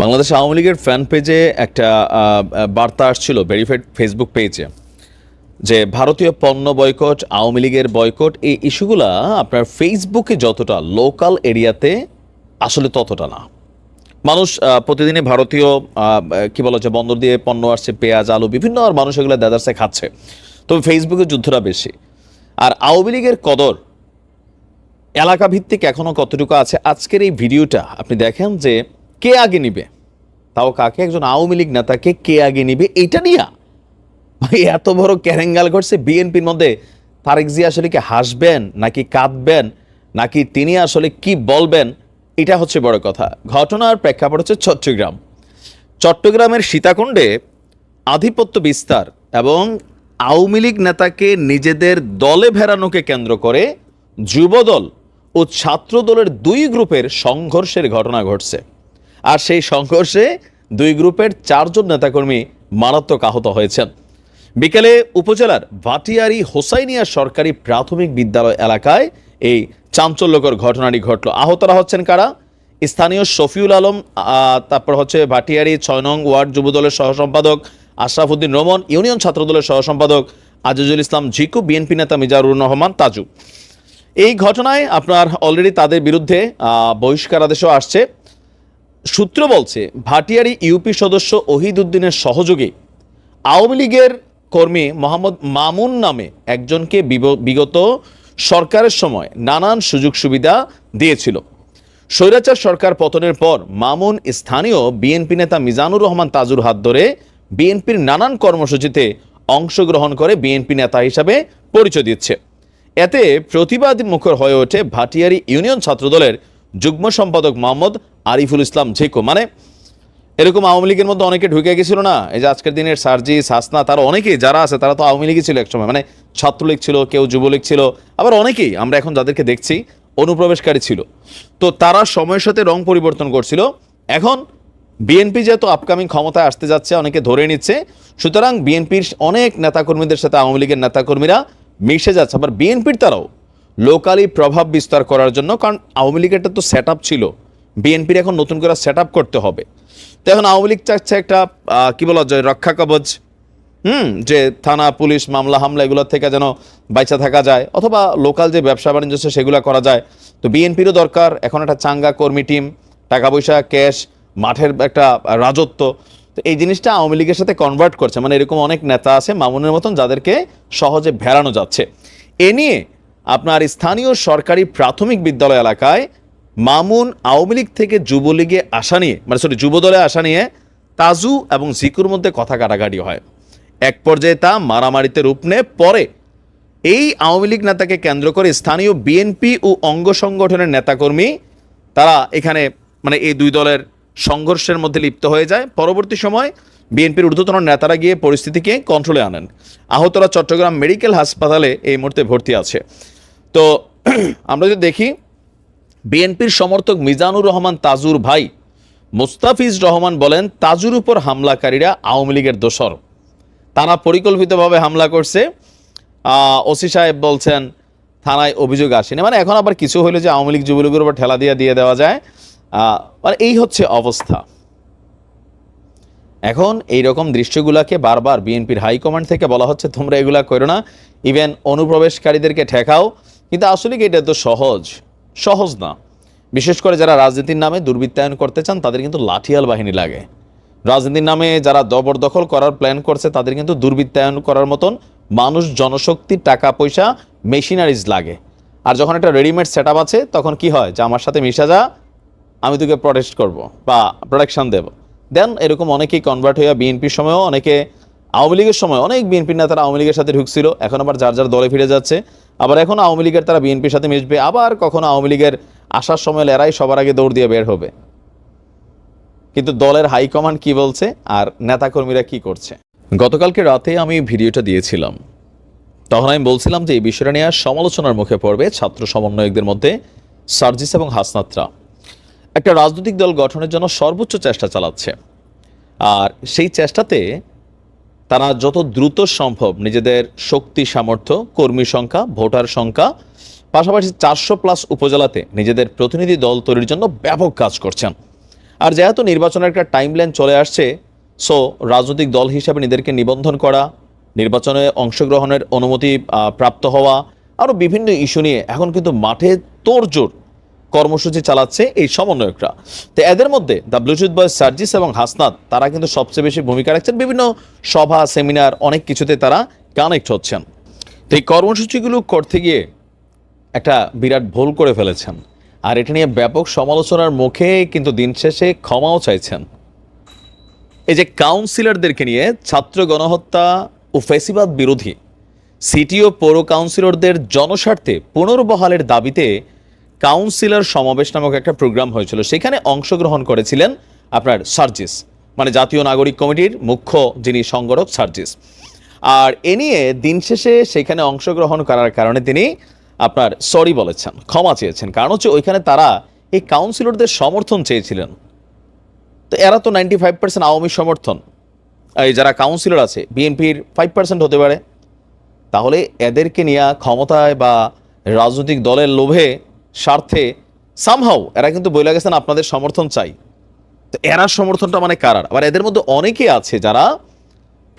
বাংলাদেশ আওয়ামী লীগের ফ্যান পেজে একটা বার্তা আসছিল ভেরিফাইড ফেসবুক পেজে যে ভারতীয় পণ্য বয়কট আওয়ামী লীগের বয়কট এই ইস্যুগুলা আপনার ফেসবুকে যতটা লোকাল এরিয়াতে আসলে ততটা না। মানুষ আহ, প্রতিদিনই ভারতীয় কি বলা যায় বন্দর দিয়ে পণ্য আসছে পেঁয়াজ আলু বিভিন্ন আর মানুষ এগুলো দাদারসে খাচ্ছে। তবে ফেসবুকে যুদ্ধটা বেশি। আর আওয়ামী লীগের কদর এলাকা ভিত্তিক এখনও কতটুকু আছে? আজকের এই ভিডিওটা আপনি দেখেন যে কে আগে নিবে? তাও কাকে? একজন আওয়ামী লীগ নেতাকে কে আগে নিবে? এইটা নিয়া। ভাই, এত বড় ক্যারেঙ্গাল ঘটছে বিএনপির মধ্যে। তারেক জি আসলে কি হাসবেন, নাকি কাঁদবেন, নাকি তিনি আসলে কি বলবেন? এটা হচ্ছে বড় কথা। ঘটনার প্রেক্ষাপট হচ্ছে চট্টগ্রাম। চট্টগ্রামের সীতাকুণ্ডে আধিপত্য বিস্তার এবং আওয়ামী লীগ নেতাকে নিজেদের দলে ভেড়ানোকে কেন্দ্র করে যুবদল ও ছাত্রদলের দুই গ্রুপের সংঘর্ষের ঘটনা ঘটছে। আর সেই সংঘর্ষে দুই গ্রুপের চারজন নেতাকর্মী মারাত্মক আহত হয়েছেন। বিকেলে উপজেলার ভাটিয়ারি হোসাইনিয়া সরকারি প্রাথমিক বিদ্যালয় এলাকায় এই চাঞ্চল্যকর ঘটনাটি ঘটল। আহতরা হচ্ছেন কারা? স্থানীয় শফিউল আলম তারপর হচ্ছে ভাটিয়ারি ছয় নং ওয়ার্ড যুবদলের সহ সম্পাদক আশরাফুদ্দিন রমন, ইউনিয়ন ছাত্রদলের সহ সম্পাদক আজিজুল ইসলাম ঝিকু, বিএনপি নেতা মিজানুর রহমান তাজু। এই ঘটনায় আপনার অলরেডি তাদের বিরুদ্ধে বহিষ্কার আদেশও আসছে। সূত্র বলছে, ভাটিয়ারি ইউপি সদস্য ওহিদ উদ্দিনের সহযোগী আওয়ামী লীগের কর্মী মোহাম্মদ মামুন নামে একজনকে বিগত সরকারের সময় নানান সুযোগ সুবিধা দিয়েছিল। স্বৈরাচার সরকার পতনের পর মামুন স্থানীয় বিএনপি নেতা মিজানুর রহমান তাজুর হাত ধরে বিএনপির নানান কর্মসূচিতে অংশগ্রহণ করে বিএনপি নেতা হিসাবে পরিচয় দিচ্ছে। এতে প্রতিবাদ মুখর হয়ে ওঠে ভাটিয়ারি ইউনিয়ন ছাত্রদলের যুগ্ম সম্পাদক মোহাম্মদ আরিফুল ইসলাম ঝেকো। মানে এরকম আওয়ামী লীগের মধ্যে অনেকে ঢুকে গেছিল না? এই যে আজকের দিনের সার্জি, সাসনা, তারা অনেকেই যারা আছে, তারা তো আওয়ামী লীগই ছিল একসময়। মানে ছাত্রলীগ ছিল, কেউ যুবলীগ ছিল, আবার অনেকেই আমরা এখন যাদেরকে দেখছি, অনুপ্রবেশকারী ছিল। তো তারা সময়ের সাথে রং পরিবর্তন করছিল। এখন বিএনপি যেহেতু আপকামিং ক্ষমতায় আসতে যাচ্ছে, অনেকে ধরে নিচ্ছে, সুতরাং বিএনপির অনেক নেতাকর্মীদের সাথে আওয়ামী লীগের নেতাকর্মীরা মিশে যাচ্ছে। আবার বিএনপির তারাও লোকালি প্রভাব বিস্তার করার জন্য, কারণ আওয়ামী লীগেরটা তো সেট ছিল। বিএনপির এখন নতুন করে সেট করতে হবে। তো এখন আওয়ামী লীগ চাচ্ছে একটা কি বলা যায়, রক্ষা কবচ, হুম, যে থানা, পুলিশ, মামলা, হামলা এগুলোর থেকে যেন বাইচা থাকা যায়, অথবা লোকাল যে ব্যবসা বাণিজ্য সেগুলো করা যায়। তো বিএনপিরও দরকার, এখন একটা চাঙ্গা কর্মী টিম টাকা পয়সা ক্যাশ মাঠের একটা রাজত্ব। তো এই জিনিসটা আওয়ামী লীগের সাথে কনভার্ট করছে। মানে এরকম অনেক নেতা আছে মামুনের মতন যাদেরকে সহজে ভেড়ানো যাচ্ছে। এ নিয়ে আপনার স্থানীয় সরকারি প্রাথমিক বিদ্যালয় এলাকায় মামুন আওয়ামী লীগ থেকে যুবলীগে আসা নিয়ে মানে সরি যুবদলে আসা নিয়ে তাজু এবং জিকুর মধ্যে কথা কাটাকাটি হয়। এক পর্যায়ে তা মারামারিতে রূপ নেয়। পরে এই আওয়ামী লীগ নেতাকে কেন্দ্র করে স্থানীয় বিএনপি ও অঙ্গ সংগঠনের নেতাকর্মী, তারা এখানে মানে এই দুই দলের সংঘর্ষের মধ্যে লিপ্ত হয়ে যায়। পরবর্তী সময় বিএনপির ঊর্ধ্বতন নেতারা গিয়ে পরিস্থিতিকে কন্ট্রোলে আনেন। আহতরা চট্টগ্রাম মেডিকেল হাসপাতালে এই মুহূর্তে ভর্তি আছে। তো, আমরা যদি দেখি বিএনপির সমর্থক মিজানুর রহমান তাজুর ভাই মুস্তাফিজ রহমান বলেন, তাজুর উপর হামলাকারীরা আওয়ামী লীগের দোসর তারা পরিকল্পিতভাবে হামলা করছে। ওসি সাহেব বলছেন, থানায় অভিযোগ আসেনি। মানে এখন আবার কিছু হইল যে আওয়ামী লীগ যুবলীগের উপর ঠেলা দিয়ে দিয়ে দেওয়া যায়। মানে এই হচ্ছে অবস্থা। এখন এই রকম দৃশ্যগুলোকে বারবার বিএনপির হাইকমান্ড থেকে বলা হচ্ছে, তোমরা এগুলা করো না। ইভেন অনুপ্রবেশকারীদেরকে ঠেকাও। কিন্তু আসলে কি এটা তো সহজ? সহজ না। বিশেষ করে যারা রাজনীতির নামে দুর্বৃত্তায়ন করতে চান, তাদের কিন্তু লাঠিয়াল বাহিনী লাগে। রাজনীতির নামে যারা জবরদখল করার প্ল্যান করছে, তাদের কিন্তু দুর্বৃত্তায়ন করার মতন মানুষ জনশক্তি টাকা পয়সা মেশিনারিজ লাগে। আর যখন একটা রেডিমেড সেট আছে, তখন কি হয়? যে আমার সাথে মিশা যা, আমি তোকে প্রটেস্ট করব বা প্রোটেকশন দেব। দেন এরকম অনেকেই কনভার্ট হয়ে বিএনপির সময়ও অনেকে আওয়ামী লীগের সময় অনেক বিএনপির নেতারা আওয়ামী লীগের সাথে ঢুকছিল, এখন আবার যার যার দলে ফিরে যাচ্ছে। আবার এখন আওয়ামী লীগের তারা বিএনপির সাথে মিশবে, আবার কখনো আওয়ামী লীগের আসার সময় এরাই সবার আগে দৌড় দিয়ে বের হবে। কিন্তু দলের হাইকমান্ড কি বলছে আর নেতাকর্মীরা কি করছে? গতকালকে রাতে আমি ভিডিওটা দিয়েছিলাম। তখন আমি বলছিলাম যে এই বিষয়টা নিয়ে সমালোচনার মুখে পড়বে ছাত্র সমন্বয়কদের মধ্যে সার্জিস এবং হাসনাত্রা। একটা রাজনৈতিক দল গঠনের জন্য সর্বোচ্চ চেষ্টা চালাচ্ছে। আর সেই চেষ্টাতে তারা যত দ্রুত সম্ভব নিজেদের শক্তি, সামর্থ্য, কর্মী সংখ্যা, ভোটার সংখ্যা, পাশাপাশি চারশো প্লাস উপজেলাতে নিজেদের প্রতিনিধি দল তৈরির জন্য ব্যাপক কাজ করছেন। আর যেহেতু নির্বাচনের একটা টাইমলাইন চলে আসছে সো রাজনৈতিক দল হিসাবে নিজেদেরকে নিবন্ধন করা, নির্বাচনে অংশগ্রহণের অনুমতি প্রাপ্ত হওয়া আরও বিভিন্ন ইস্যু নিয়ে এখন কিন্তু মাঠে তোড়জোড় কর্মসূচি চালাচ্ছে এই সমন্বয়করা। তো এদের মধ্যে দ্য ব্লুটুথ বয় সার্জিস এবং হাসনাত, তারা কিন্তু সবচেয়ে বেশি ভূমিকা রাখছেন। বিভিন্ন সভা, সেমিনার, অনেক কিছুতে তারা কানেক্ট হচ্ছেন। তো এই কর্মসূচিগুলো করতে গিয়ে একটা বিরাট ভুল করে ফেলেছেন। আর এটা নিয়ে ব্যাপক সমালোচনার মুখে কিন্তু দিন শেষে ক্ষমাও চাইছেন। এই যে কাউন্সিলরদেরকে নিয়ে ছাত্র গণহত্যা ও ফেসিবাদ বিরোধী সিটি ও পৌর কাউন্সিলরদের জনস্বার্থে পুনর্বহালের দাবিতে কাউন্সিলর সমাবেশ নামক একটা প্রোগ্রাম হয়েছিল। সেখানে অংশগ্রহণ করেছিলেন আপনার সার্জিস মানে জাতীয় নাগরিক কমিটির মুখ্য যিনি সংগঠক সার্জিস। আর এ নিয়ে দিন শেষে সেখানে অংশগ্রহণ করার কারণে তিনি আপনার সরি বলেছেন, ক্ষমা চেয়েছেন। কারণ হচ্ছে ওইখানে তারা এই কাউন্সিলরদের সমর্থন চেয়েছিলেন। তো এরা তো নাইনটি ফাইভ পার্সেন্ট আওয়ামী সমর্থন। এই যারা কাউন্সিলর আছে, বিএনপির ফাইভ পার্সেন্ট হতে পারে। তাহলে এদেরকে নিয়ে ক্ষমতায় বা রাজনৈতিক দলের লোভে স্বার্থে সামহাও এরা কিন্তু বলে গেছেন আপনাদের সমর্থন চাই। তো এরা সমর্থনটা মানে কারার আবার এদের মধ্যে অনেকে আছে যারা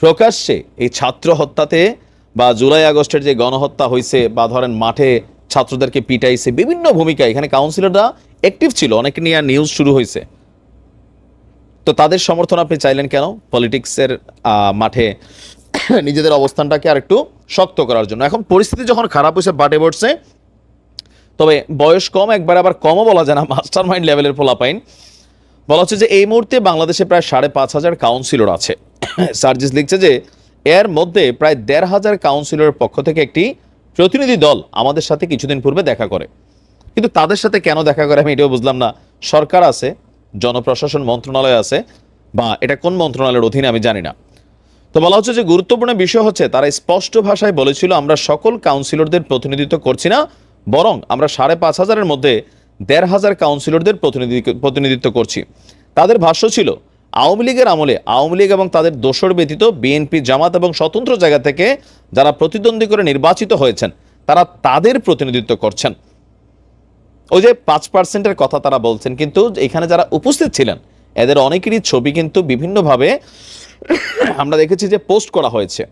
প্রকাশ্যে এই ছাত্র হত্যাতে বা জুলাই আগস্টের যে গণহত্যা হয়েছে বা ধরেন মাঠে ছাত্রদেরকে পিটাইছে, বিভিন্ন ভূমিকা, এখানে কাউন্সিলররা অ্যাক্টিভ ছিল, অনেকে নিয়ে নিউজ শুরু হয়েছে তো তাদের সমর্থন আপনি চাইলেন কেন? পলিটিক্সের মাঠে নিজেদের অবস্থানটাকে আর একটু শক্ত করার জন্য। এখন পরিস্থিতি যখন খারাপ হয়েছে বাটে পড়ছে তবে বয়স কম, একবার আবার কমও বলা যায় না মাস্টার মাইন্ড লেভেলের পোলাপাইন। বলা হচ্ছে যে এই মুহূর্তে বাংলাদেশে প্রায় সাড়ে পাঁচ হাজার কাউন্সিলর আছে। সার্জিস লিখছে যে, এর মধ্যে প্রায় দেড় হাজার কাউন্সিলরের পক্ষ থেকে একটি প্রতিনিধি দল আমাদের সাথে কিছুদিন পূর্বে দেখা করে। কিন্তু তাদের সাথে কেন দেখা করে আমি এটাও বুঝলাম না। সরকার আছে, জনপ্রশাসন মন্ত্রণালয় আছে, বা এটা কোন মন্ত্রণালয়ের অধীনে আমি জানি না। তো বলা হচ্ছে যে গুরুত্বপূর্ণ বিষয় হচ্ছে, তারা স্পষ্ট ভাষায় বলেছিল, আমরা সকল কাউন্সিলরদের প্রতিনিধিত্ব করছি না বরং আমরা সাড়ে পাঁচ হাজারের মধ্যে দেড় হাজার কাউন্সিলরদের প্রতিনিধি প্রতিনিধিত্ব করছি। তাদের ভাষ্য ছিল, আওয়ামী লীগের আমলে আওয়ামী লীগ এবং তাদের দোসর ব্যতীত বিএনপি, জামাত এবং স্বতন্ত্র জায়গা থেকে যারা প্রতিদ্বন্দ্বী করে নির্বাচিত হয়েছেন, তারা তাদের প্রতিনিধিত্ব করছেন। ওই যে পাঁচ পার্সেন্টের কথা তারা বলছেন, কিন্তু এখানে যারা উপস্থিত ছিলেন, এদের অনেকেরই ছবি কিন্তু বিভিন্নভাবে আমরা দেখেছি যে পোস্ট করা হয়েছে।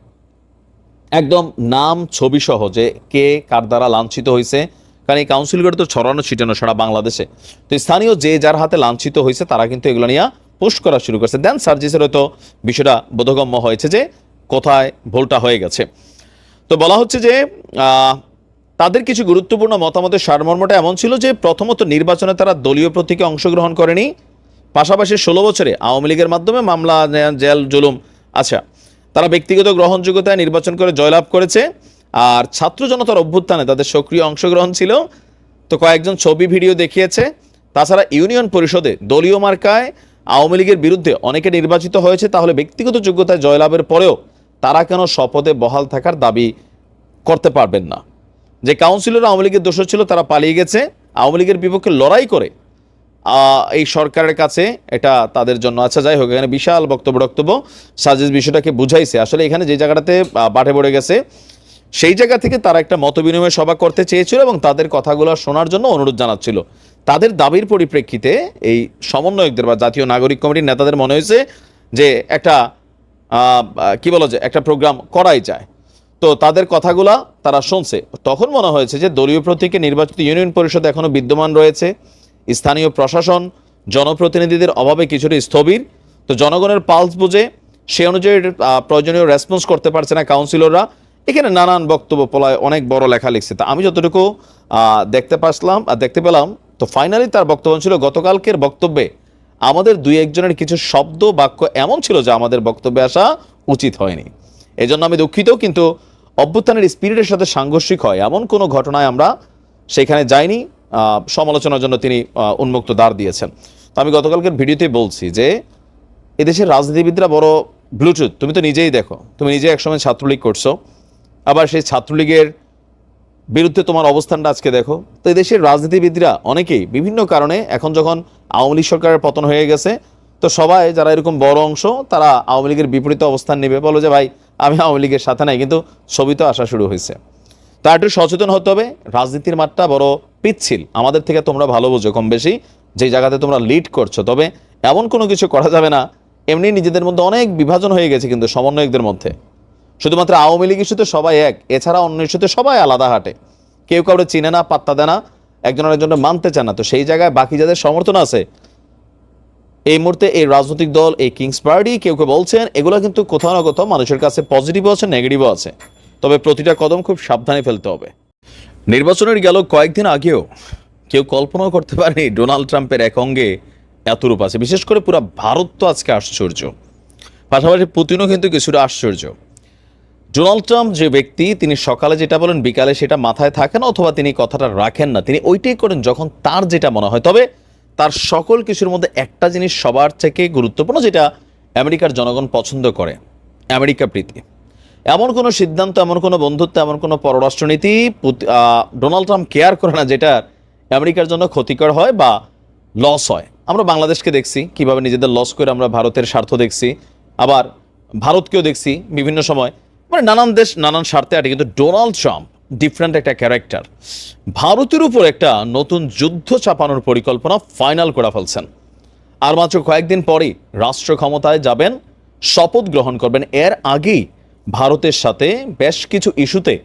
একদম নাম ছবি সহ যে কে কার দ্বারা লাঞ্ছিত হয়েছে কারণ এই কাউন্সিলগুলো তো ছড়ানো, ছিটানো সারা বাংলাদেশে। তো স্থানীয় যে যার হাতে লাঞ্ছিত হয়েছে তারা কিন্তু এগুলো নিয়ে পোস্ট করা শুরু করছে। দেন সার্জিসের হয়তো বিষয়টা বোধগম্য হয়েছে যে কোথায় ভুলটা হয়ে গেছে। তো বলা হচ্ছে যে তাদের কিছু গুরুত্বপূর্ণ মতামতের সারমর্মটা এমন ছিল যে প্রথমত নির্বাচনে তারা দলীয় প্রতীকে অংশগ্রহণ করেনি। পাশাপাশি ষোলো বছরে আওয়ামী লীগের মাধ্যমে মামলা জেল, জুলুম আচ্ছা তারা ব্যক্তিগত গ্রহণযোগ্যতায় নির্বাচন করে জয়লাভ করেছে। আর ছাত্র জনতার অভ্যুত্থানে তাদের সক্রিয় অংশগ্রহণ ছিল। তো কয়েকজন ছবি, ভিডিও দেখিয়েছে। তাছাড়া ইউনিয়ন পরিষদে দলীয় মার্কায় আওয়ামী লীগের বিরুদ্ধে অনেকে নির্বাচিত হয়েছে। তাহলে ব্যক্তিগত যোগ্যতায় জয়লাভের পরেও তারা কেন শপথে বহাল থাকার দাবি করতে পারবেন না? যে কাউন্সিলর আওয়ামী লীগের দোষ ছিল, তারা পালিয়ে গেছে। আওয়ামী লীগের বিপক্ষে লড়াই করে এই সরকারের কাছে এটা তাদের জন্য। আচ্ছা যাই হোক, এখানে বিশাল বক্তব্য বক্তব্য। সাজেস বিষয়টাকে বুঝাইছে। আসলে এখানে যে জায়গাটাতে বাটে পড়ে গেছে, সেই জায়গা থেকে তারা একটা মত বিনিময় সভা করতে চেয়েছিল এবং তাদের কথাগুলো শোনার জন্য অনুরোধ জানাচ্ছিল। তাদের দাবির পরিপ্রেক্ষিতে এই সমন্বয়কদের বা জাতীয় নাগরিক কমিটির নেতাদের মনে হয়েছে যে একটা কি বলা যায় একটা প্রোগ্রাম করাই যায়। তো তাদের কথাগুলা তারা শুনছে। তখন মনে হয়েছে যে দলীয় প্রতীকে নির্বাচিত ইউনিয়ন পরিষদ এখনও বিদ্যমান রয়েছে। স্থানীয় প্রশাসন, জনপ্রতিনিধিদের অভাবে কিছুটা স্থবির। তো জনগণের পালস বুঝে সে অনুযায়ী প্রয়োজনীয় রেসপন্স করতে পারছে না কাউন্সিলররা এখানে নানান বক্তব্য পলায়, অনেক বড় লেখা লিখছে। তা আমি যতটুকু দেখতে পাসলাম আর দেখতে পেলাম, তো ফাইনালি তার বক্তব্য ছিল, গতকালকের বক্তব্যে আমাদের দুই একজনের কিছু শব্দ, বাক্য এমন ছিল যে আমাদের বক্তব্যে আসা উচিত হয়নি। এজন্য আমি দুঃখিত, কিন্তু অভ্যুত্থানের স্পিরিটের সাথে সাংঘর্ষিক হয়। এমন কোনো ঘটনায় আমরা সেখানে যাইনি। সমালোচনার জন্য তিনি উন্মুক্ত দ্বার দিয়েছেন। তো আমি গতকালকের ভিডিওতে বলছি যে, এদেশের রাজনীতিবিদরা বড় ব্লুটুথ তুমি তো নিজেই দেখো, তুমি নিজে একসময় ছাত্রলীগ করছ, আবার সেই ছাত্রলীগের বিরুদ্ধে তোমার অবস্থানটা আজকে দেখো। তো এদেশের রাজনীতিবিদরা অনেকেই বিভিন্ন কারণে এখন যখন আওয়ামী লীগ সরকারের পতন হয়ে গেছে, তো সবাই যারা এরকম বড় অংশ, তারা আওয়ামী লীগের বিপরীতে অবস্থান নেবে। বলো যে, ভাই, আমি আওয়ামী লীগের সাথে নাই। কিন্তু ছবি তো আসা শুরু হয়েছে। তা একটু সচেতন হতে হবে। রাজনীতির মাঠটা বড় পিচ্ছিল। আমাদের থেকে তোমরা ভালো বোঝো, কম বেশি। যে জায়গাতে তোমরা লিড করছ, তবে এমন কোনো কিছু করা যাবে না। এমনি নিজেদের মধ্যে অনেক বিভাজন হয়ে গেছে কিন্তু সমন্বয়কদের মধ্যে। শুধুমাত্র আওয়ামী লীগ ইস্যুতে সবাই এক, এছাড়া অন্য ইস্যুতে সবাই আলাদা হাঁটে। কেউ কাউরে চিনে না, পাত্তা দেয় না, একজন আরেকজনের মানতে চায় না। তো সেই জায়গায় বাকি যাদের সমর্থন আছে, এই মুহূর্তে এই রাজনৈতিক দল, এই কিংস পার্টি কেউ কেউ বলছেন, এগুলো কিন্তু কোথাও না কোথাও মানুষের কাছে পজিটিভও আছে নেগেটিভও আছে। তবে প্রতিটা কদম খুব সাবধানে ফেলতে হবে। নির্বাচনের গেল কয়েকদিন আগেও। কেউ কল্পনাও করতে পারেনি ডোনাল্ড ট্রাম্পের এক অঙ্গে এত রূপ আছে। বিশেষ করে পুরো ভারত তো আজকে আশ্চর্য। পাশাপাশি পুতিনও কিন্তু কিছুটা আশ্চর্য। ডোনাল্ড ট্রাম্প যে ব্যক্তি, তিনি সকালে যেটা বলেন, বিকালে সেটা মাথায় থাকে না অথবা তিনি কথাটা রাখেন না। তিনি ওইটাই করেন যখন তার যেটা মনে হয়। তবে তার সকল কিছুর মধ্যে একটা জিনিস সবার থেকে গুরুত্বপূর্ণ, যেটা আমেরিকার জনগণ পছন্দ করে। আমেরিকা প্রীতি। এমন কোনো সিদ্ধান্ত, এমন কোনো বন্ধুত্ব, এমন কোনো পররাষ্ট্রনীতি ডোনাল্ড ট্রাম্প কেয়ার করে না যেটা আমেরিকার জন্য ক্ষতিকর হয় বা লস হয়? আমরা বাংলাদেশকে দেখছি, কীভাবে নিজেদের লস করে আমরা ভারতের স্বার্থ দেখছি, আবার ভারতকেও দেখছি বিভিন্ন সময়। মানে নানান দেশ নানান স্বার্থে আটে কিন্তু ডোনাল্ড ট্রাম্প ডিফারেন্ট একটা ক্যারেক্টার ভারতের উপর একটা নতুন যুদ্ধ চাপানোর পরিকল্পনা ফাইনাল করে ফেলছেন। আর মাত্র কয়েকদিন পরেই রাষ্ট্র ক্ষমতায় যাবেন, শপথ গ্রহণ করবেন। এর আগেই ভারতের সাথে বেশ কিছু ইস্যুতে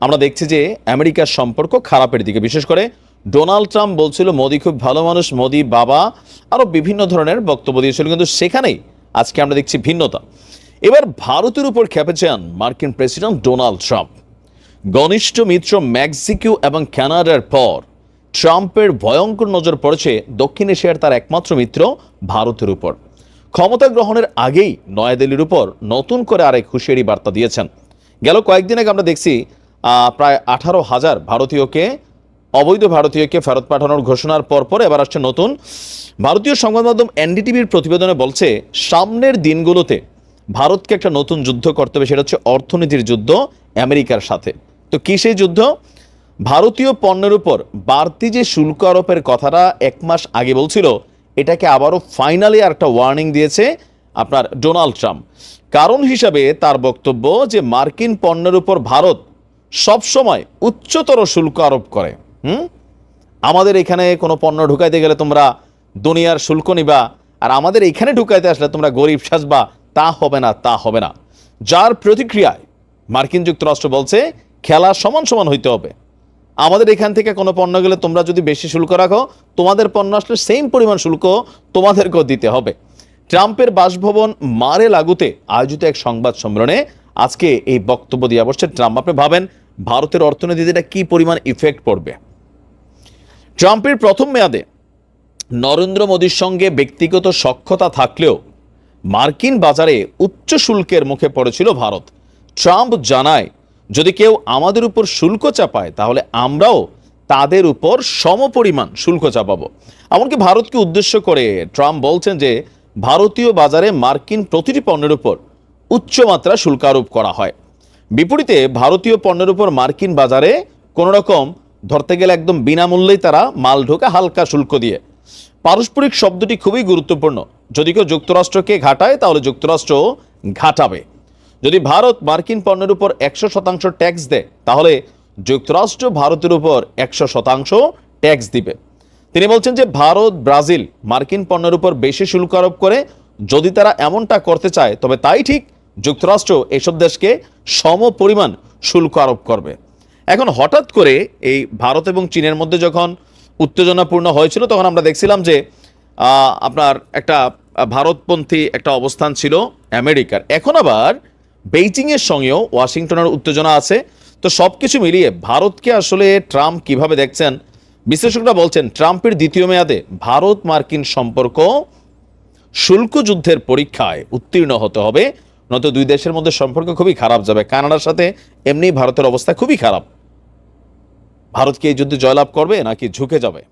আমরা দেখছি যে আমেরিকার সম্পর্ক খারাপের দিকে। বিশেষ করে ডোনাল্ড ট্রাম্প বলছিল, মোদি খুব ভালো মানুষ, মোদি বাবা, আরও বিভিন্ন ধরনের বক্তব্য দিয়েছিল। কিন্তু সেখানেই আজকে আমরা দেখছি ভিন্নতা। এবার ভারতের উপর খেপেছেন মার্কিন প্রেসিডেন্ট ডোনাল্ড ট্রাম্প। ঘনিষ্ঠ মিত্র মেক্সিকো এবং ক্যানাডার পর ট্রাম্পের ভয়ঙ্কর নজর পড়েছে দক্ষিণ এশিয়ার তার একমাত্র মিত্র ভারতের উপর। ক্ষমতা গ্রহণের আগেই নয়াদিল্লির উপর নতুন করে আরেক হুঁশিয়ারি বার্তা দিয়েছেন। গেল কয়েকদিন আগে আমরা দেখছি প্রায় আঠারো হাজার ভারতীয়কে, অবৈধ ভারতীয়কে ফেরত পাঠানোর ঘোষণার পরপর এবার আসছে নতুন। ভারতীয় সংবাদ মাধ্যম এনডিটিভির প্রতিবেদনে বলছে, সামনের দিনগুলোতে ভারতকে একটা নতুন যুদ্ধ করতে হবে, সেটা হচ্ছে অর্থনীতির যুদ্ধ আমেরিকার সাথে। তো কি সেই যুদ্ধ? ভারতীয় পণ্যের উপর বাড়তি যে শুল্ক আরোপের কথাটা এক মাস আগে বলছিল এটাকে আবারও ফাইনালি আর একটা ওয়ার্নিং দিয়েছে আপনার ডোনাল্ড ট্রাম্প। কারণ হিসাবে তার বক্তব্য যে মার্কিন পণ্যের উপর ভারত সবসময় উচ্চতর শুল্ক আরোপ করে, হুম? আমাদের এখানে কোনো পণ্য ঢুকাইতে গেলে তোমরা দুনিয়ার শুল্ক নিবা, আর আমাদের এখানে ঢুকাইতে আসলে তোমরা গরিব সাজবা, তা হবে না, তা হবে না। যার প্রতিক্রিয়ায় মার্কিন যুক্তরাষ্ট্র বলছে, খেলা সমান সমান হইতে হবে। আমাদের এখান থেকে কোনো পণ্য গেলে তোমরা যদি বেশি শুল্ক রাখো, তোমাদের পণ্য আসলে সেম পরিমাণ শুল্ক তোমাদেরকেও দিতে হবে। ট্রাম্পের বাসভবন মারে লাগুতে আয়োজিত এক সংবাদ সম্মেলনে আজকে এই বক্তব্য দিয়ে বসছে ট্রাম্প। আপনি ভাবেন ভারতের অর্থনীতিতে এটা কি পরিমাণ ইফেক্ট পড়বে? ট্রাম্পের প্রথম মেয়াদে নরেন্দ্র মোদীর সঙ্গে ব্যক্তিগত সখ্যতা থাকলেও মার্কিন বাজারে উচ্চ শুল্কের মুখে পড়েছিল ভারত। ট্রাম্প জানায় যদি কেউ আমাদের উপর শুল্ক চাপায়, তাহলে আমরাও তাদের উপর সমপরিমাণ শুল্ক চাপাবো। এমনকি ভারতকে উদ্দেশ্য করে ট্রাম্প বলছেন যে, ভারতীয় বাজারে মার্কিন প্রতিটি পণ্যের উপর উচ্চমাত্রা শুল্ক আরোপ করা হয়। বিপরীতে, ভারতীয় পণ্যের উপর মার্কিন বাজারে কোনো রকম ধরতে গেলে একদম বিনামূল্যেই তারা মাল ঢোকা হালকা শুল্ক দিয়ে। পারস্পরিক শব্দটি খুবই গুরুত্বপূর্ণ। যদি কেউ যুক্তরাষ্ট্রকে ঘাটায়, তাহলে যুক্তরাষ্ট্র ঘাটাবে। যদি ভারত মার্কিন পণ্যের উপর একশো শতাংশ ট্যাক্স দেয়, তাহলে যুক্তরাষ্ট্র ভারতের উপর একশো শতাংশ ট্যাক্স দিবে। তিনি বলছেন যে ভারত, ব্রাজিল মার্কিন পণ্যের উপর বেশি শুল্ক আরোপ করে, যদি তারা এমনটা করতে চায়, তবে তাই ঠিক যুক্তরাষ্ট্র এসব দেশকে সম পরিমাণ শুল্ক আরোপ করবে। এখন হঠাৎ করে এই ভারত এবং চীনের মধ্যে যখন উত্তেজনাপূর্ণ হয়েছিল, তখন আমরা দেখছিলাম যে আপনার একটা ভারতপন্থী একটা অবস্থান ছিল আমেরিকার। এখন আবার বেইজিংয়ের সঙ্গেও ওয়াশিংটনের উত্তেজনা আছে। তো সব কিছু মিলিয়ে ভারতকে আসলে ট্রাম্প কীভাবে দেখছেন? বিশ্লেষকরা বলছেন, ট্রাম্পের দ্বিতীয় মেয়াদে ভারত মার্কিন সম্পর্ক শুল্ক যুদ্ধের পরীক্ষায় উত্তীর্ণ হতে হবে। নয়তো দুই দেশের মধ্যে সম্পর্ক খুবই খারাপ যাবে। কানাডার সাথে এমনি ভারতের অবস্থা খুবই খারাপ। ভারত কি এই যুদ্ধে জয়লাভ করবে নাকি ঝুঁকে যাবে?